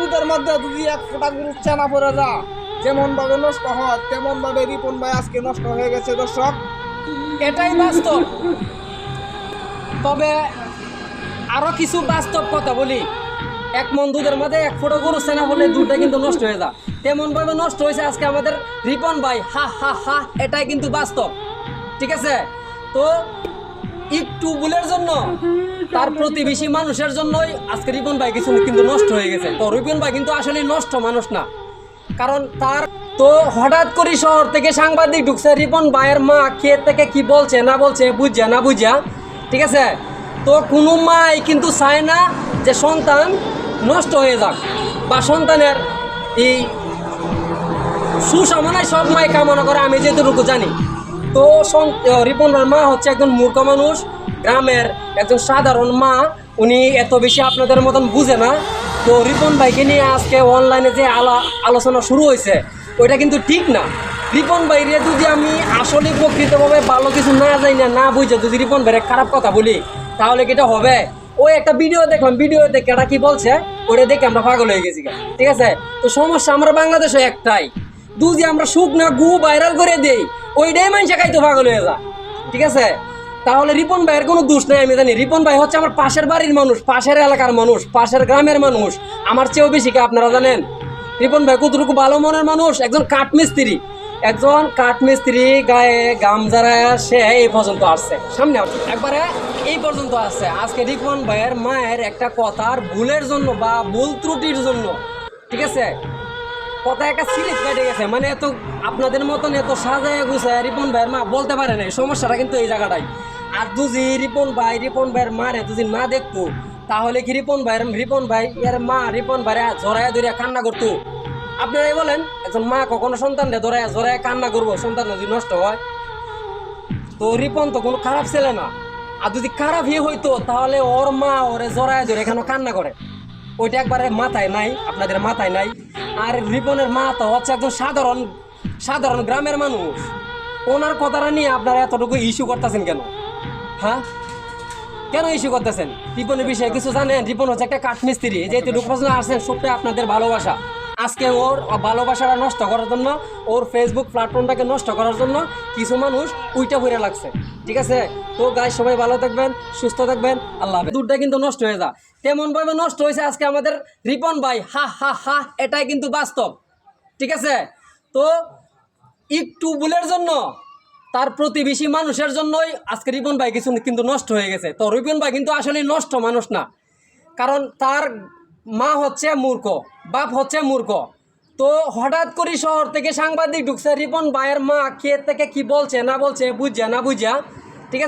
দুধের মধ্যে যদি এক ফোঁটা গরু চেনা পড়ে যা, যেমন ভাবে নষ্ট হয়, তেমন ভাবে রিপন ভাই আজকে নষ্ট হয়ে গেছে, দর্শক। এটাই বাস্তব। তবে আরও কিছু বাস্তব কথা বলি। এক মন দুধের মধ্যে এক ফোটো গরু সেনা হলে দুধটা কিন্তু নষ্ট হয়ে যায়। তেমন ভাবে নষ্ট হয়েছে আজকে আমাদের রিপন ভাই। হা হা হা, এটাই কিন্তু বাস্তব। ঠিক আছে? তো একটু ভুলের জন্য। তার প্রতিবেশী মানুষের জন্যই আজকে রিপন ভাই কিছু কিন্তু নষ্ট হয়ে গেছে। তো রিপন ভাই কিন্তু আসলে নষ্ট মানুষ না। কারণ তার তো হঠাৎ করে শহর থেকে সাংবাদিক ঢুকছে, রিপন ভাইয়ের মা খেয়ে থেকে কি বলছে, না বলছে বুঝা না বুঝা ঠিক আছে? তো কোনো মাই কিন্তু চায় না যে সন্তান নষ্ট হয়ে যাক বা সন্তানের এই সুসামনায় সব মাই কামনা করে, আমি যেটুকু জানি। তো রিপনের মা হচ্ছে একজন মূর্খ মানুষ, গ্রামের একজন সাধারণ মা। উনি এত বেশি আপনাদের মতন বুঝে না। তো রিপন ভাইকে নিয়ে আজকে অনলাইনে যে আলা আলোচনা শুরু হয়েছে, ওইটা কিন্তু ঠিক না। রিপন ভাইরে যদি আমি আসলে প্রকৃতভাবে ভালো কিছু না যাই না না বুঝে যদি রিপন ভাইয়ের খারাপ কথা বলি, তাহলে কি এটা হবে? ওই একটা ভিডিও দেখলাম ভিডিও দেখে এটা কি বলছে? ওটা দেখে আমরা পাগল হয়ে গেছি ঠিক আছে? তো সমস্যা আমরা বাংলাদেশে একটাই। দুজি আমরা সুখ না গু ভাইরাল করে দেই, ওইটাই মানুষ খাইতো পাগল হয়ে যা ঠিক আছে? তাহলে রিপন ভাইয়ের কোনো দোষ নাই, আমি জানি। রিপন ভাই হচ্ছে আমার পাশের বাড়ির মানুষ, পাশের এলাকার মানুষ, পাশের গ্রামের মানুষ। আমার চেয়েও বেশি কে, আপনারা জানেন? রিপন ভাই কতটুকু ভালো মনের মানুষ? একজন কাঠমিস্ত্রি। একজন কাঠমিস্ত্রি গায়ে গাম যারা সে এই পর্যন্ত আসছে। সামনে একবারে এই পর্যন্ত আসছে। আজকে রিপন ভাইয়ের মায়ের একটা কথার ভুলের জন্য বা ভুল ত্রুটির জন্য। ঠিক আছে? কথা একটা সিরিজ কেটে গেছে। মানে এত আপনাদের মতন এত সাজায় গুছায় রিপন ভাইয়ের মা বলতে পারে না সমস্যাটা কিন্তু এই জায়গাটাই। আর যদি রিপন ভাই, রিপন ভাইয়ের মারে যদি না দেখতো, তাহলে কি রিপন ভাইয়ের, রিপন ভাই এর মা, রিপন ভাইয়ের জড়ায় ধরিয়া কান্না করতো? আপনারাই বলেন, একজন মা কখনো সন্তানকে ধরায় জড়ায় কান্না করব? সন্তান যদি নষ্ট হয়? তো রিপন তো কোনো খারাপ ছেলে না। আর যদি খারাপ ইয়ে হইতো, তাহলে ওর মা ওরে জড়ায় ধরে এখানে কান্না করে? ওইটা একবারে মাথায় নাই, আপনাদের মাথায় নাই। আর রিপনের মা তো হচ্ছে একজন সাধারণ সাধারণ গ্রামের মানুষ। ওনার কথাটা নিয়ে আপনারা এতটুকু ইস্যু করতেছেন কেন? হ্যাঁ? কেন ইস্যু করতেছেন? রিপনের বিষয়ে কিছু জানেন? রিপন হচ্ছে একটা কাঠমিস্ত্রি যেহেতু প্রশ্ন আসছেন সবটাই আপনাদের ভালোবাসা। আজকে ওর ভালোবাসাটা নষ্ট করার জন্য, ওর ফেসবুক প্ল্যাটফর্মটাকে নষ্ট করার জন্য কিছু মানুষ উইটা ভরে লাগছে। ঠিক আছে? তো গায়ে সবাই ভালো থাকবেন, সুস্থ থাকবেন, আল্লাহ দুধটা কিন্তু নষ্ট হয়ে যা। তেমন ভাবে নষ্ট হয়েছে আজকে আমাদের রিপন ভাই? হা হা হা, এটাই কিন্তু বাস্তব। ঠিক আছে? তো একটু ভুলের জন্য, তার প্রতিবেশী মানুষের জন্যই আজকে রিপন ভাই কিছু কিন্তু নষ্ট হয়ে গেছে। তো রিপন ভাই কিন্তু আসলে নষ্ট মানুষ না। কারণ তার মা হচ্ছে মূর্খ, বাপ হচ্ছে মূর্খ। তো হঠাৎ করে শহর থেকে সাংবাদিক ঢুকছে, রিপন ভাইয়ের মা কে থেকে কি বলছে, না বলছে বুঝা না বুঝা ঠিক আছে?